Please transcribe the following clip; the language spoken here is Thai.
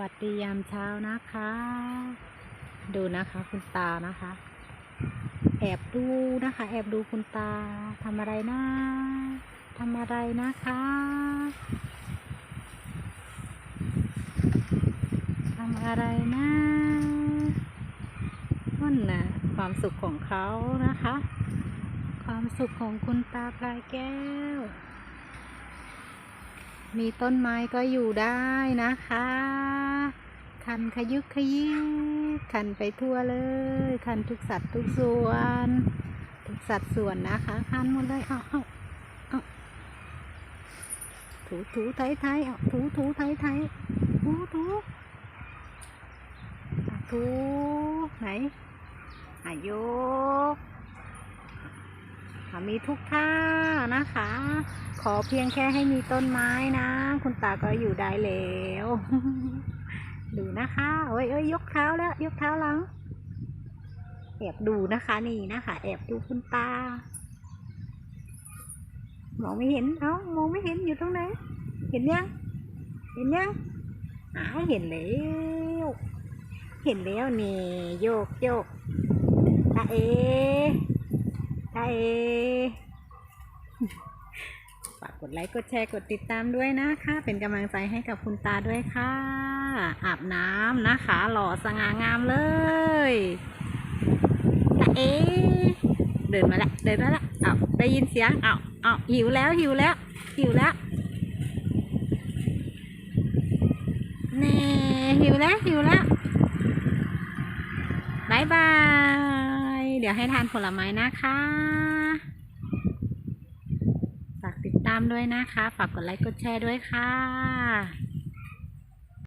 สวัสดียามเช้านะคะ ดูนะคะคุณตานะคะ แอบดูนะคะ แอบดูคุณตาทำอะไรนะทำอะไรนะคะทำอะไรนะนั่นนะความสุขของเขานะคะ ความสุขของคุณตาปลายแก้วมีต้นไม้ก็อยู่ได้นะคะ คันขยุกขยิกคันไปทั่วเลย คันทุกสัตว์ทุกส่วน ทุกสัตว์ส่วนนะคะ คันหมดเลยเอาเอาเอาถูถูไทยไทยเอาถูถูไทยไทยถูถูถูไหนอายกอะมีทุกท่านะคะ ขอเพียงแค่ให้มีต้นไม้นะ คุณตาก็อยู่ได้แล้ว นะคะโอ้ยเอ้ยยกเท้าแล้ว ยกเท้าหลังแอบดูนะคะนี่นะคะ แอบดูคุณตามองไม่เห็นเอ้ามองไม่เห็นอยู่ตรงไหนเห็นยังเห็นยังอ้าวเห็นแล้วเห็นแล้วนี่โยกโยกตาเอตาเอฝากกดไลค์กดแชร์กดติดตามด้วยนะคะ เป็นกำลังใจให้กับคุณตาด้วยค่ะ อาบน้ำนะคะ หล่อสง่างามเลยตาเอ๊เดินมาละเดินมาละเอาได้ยินเสียงเอาเอาหิวแล้วหิวแล้ว หิวแล้วแน่หิวแล้วหิวแล้วบายบาย เดี๋ยวให้ทานผลไม้นะคะฝากติดตามด้วยนะคะ ฝากกดไลค์กดแชร์ด้วยค่ะ